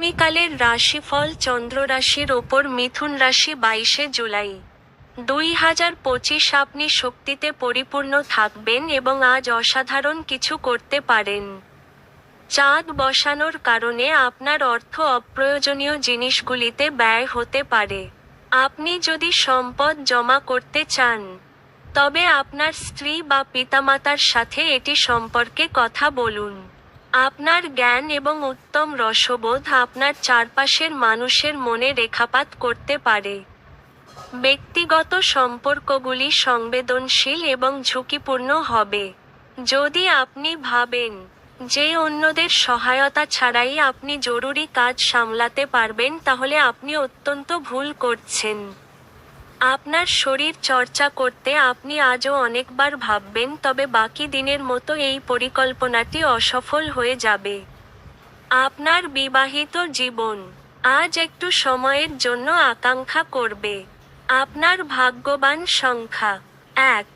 আগামীকালের রাশিফল চন্দ্র রাশির ওপর মিথুন রাশি বাইশে জুলাই। দুই হাজার পঁচিশ আপনি শক্তিতে পরিপূর্ণ থাকবেন এবং আজ অসাধারণ কিছু করতে পারেন। চাঁদ বসানোর কারণে আপনার অর্থ অপ্রয়োজনীয় জিনিসগুলিতে ব্যয় হতে পারে। আপনি যদি সম্পদ জমা করতে চান, তবে আপনার স্ত্রী বা পিতামাতার সাথে এটি সম্পর্কে কথা বলুন। আপনার জ্ঞান এবং উত্তম রসবোধ আপনার চারপাশের মানুষের মনে রেখাপাত করতে পারে। ব্যক্তিগত সম্পর্কগুলি সংবেদনশীল এবং ঝুঁকিপূর্ণ হবে। যদি আপনি ভাবেন যে অন্যদের সহায়তা ছাড়াই আপনি জরুরি কাজ সামলাতে পারবেন, তাহলে আপনি অত্যন্ত ভুল করছেন। আপনার শরীর চর্চা করতে আপনি আজও অনেকবার ভাববেন, তবে বাকি দিনের মতো এই পরিকল্পনাটি অসফল হয়ে যাবে। আপনার বিবাহিত জীবন আজ একটু সময়ের জন্য আকাঙ্ক্ষা করবে। আপনার ভাগ্যবান সংখ্যা এক।